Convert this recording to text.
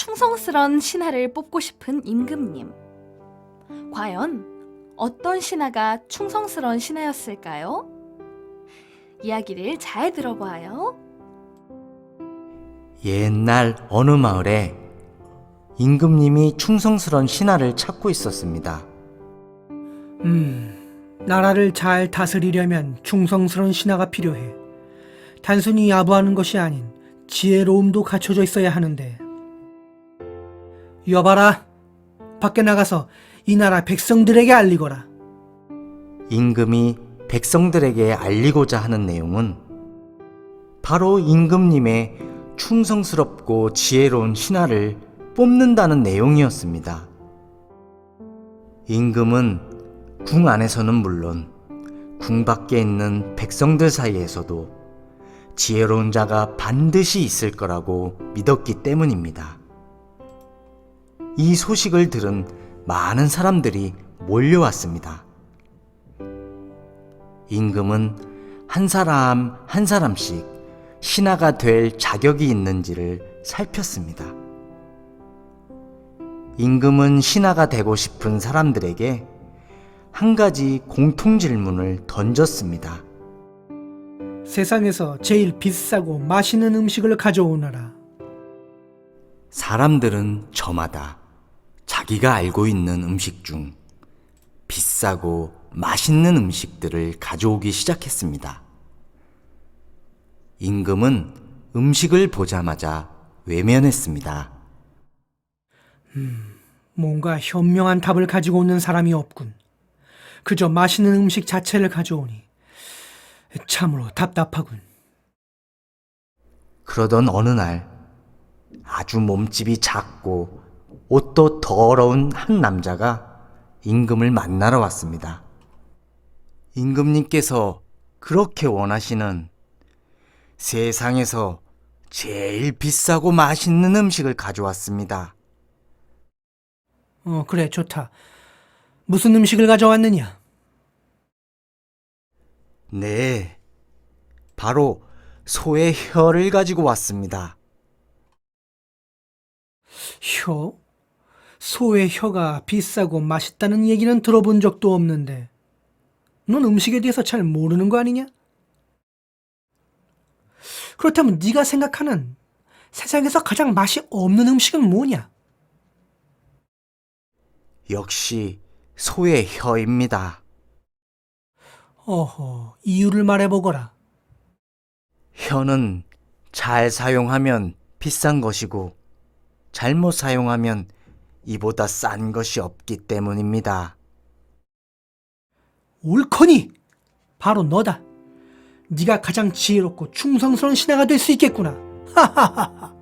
충성스런 신하를 뽑고 싶은 임금님. 과연 어떤 신하가 충성스러운 신하였을까요? 이야기를 잘 들어봐요. 옛날 어느 마을에 임금님이 충성스런 신하를 찾고 있었습니다. 음, 나라를 잘 다스리려면 충성스러운 신하가 필요해. 단순히 야부하는 것이 아닌 지혜로움도 갖춰져 있어야 하는데. 여봐라, 밖에 나가서 이 나라 백성들에게 알리거라. 임금이 백성들에게 알리고자 하는 내용은 바로 임금님의 충성스럽고 지혜로운 신하를 뽑는다는 내용이었습니다. 임금은 궁 안에서는 물론 궁 밖에 있는 백성들 사이에서도 지혜로운 자가 반드시 있을 거라고 믿었기 때문입니다. 이 소식을 들은 많은 사람들이 몰려왔습니다. 임금은 한 사람 한 사람씩 신하가 될 자격이 있는지를 살폈습니다. 임금은 신하가 되고 싶은 사람들에게 한 가지 공통 질문을 던졌습니다. 세상에서 제일 비싸고 맛있는 음식을 가져오너라. 사람들은 저마다 자기가 알고 있는 음식 중 비싸고 맛있는 음식들을 가져오기 시작했습니다. 임금은 음식을 보자마자 외면했습니다. 뭔가 현명한 답을 가지고 오는 사람이 없군. 그저 맛있는 음식 자체를 가져오니 참으로 답답하군. 그러던 어느 날 아주 몸집이 작고 옷도 더러운 한 남자가 임금을 만나러 왔습니다. 임금님께서 그렇게 원하시는 세상에서 제일 비싸고 맛있는 음식을 가져왔습니다. 어, 그래, 좋다. 무슨 음식을 가져왔느냐? 네, 바로 소의 혀를 가지고 왔습니다. 혀? 소의 혀가 비싸고 맛있다는 얘기는 들어본 적도 없는데, 넌 음식에 대해서 잘 모르는 거 아니냐? 그렇다면 네가 생각하는 세상에서 가장 맛이 없는 음식은 뭐냐? 역시 소의 혀입니다. 어허, 이유를 말해보거라. 혀는 잘 사용하면 비싼 것이고 잘못 사용하면 이보다 싼 것이 없기 때문입니다. 옳거니! 바로 너다. 네가 가장 지혜롭고 충성스러운 신하가 될 수 있겠구나. 하하하하.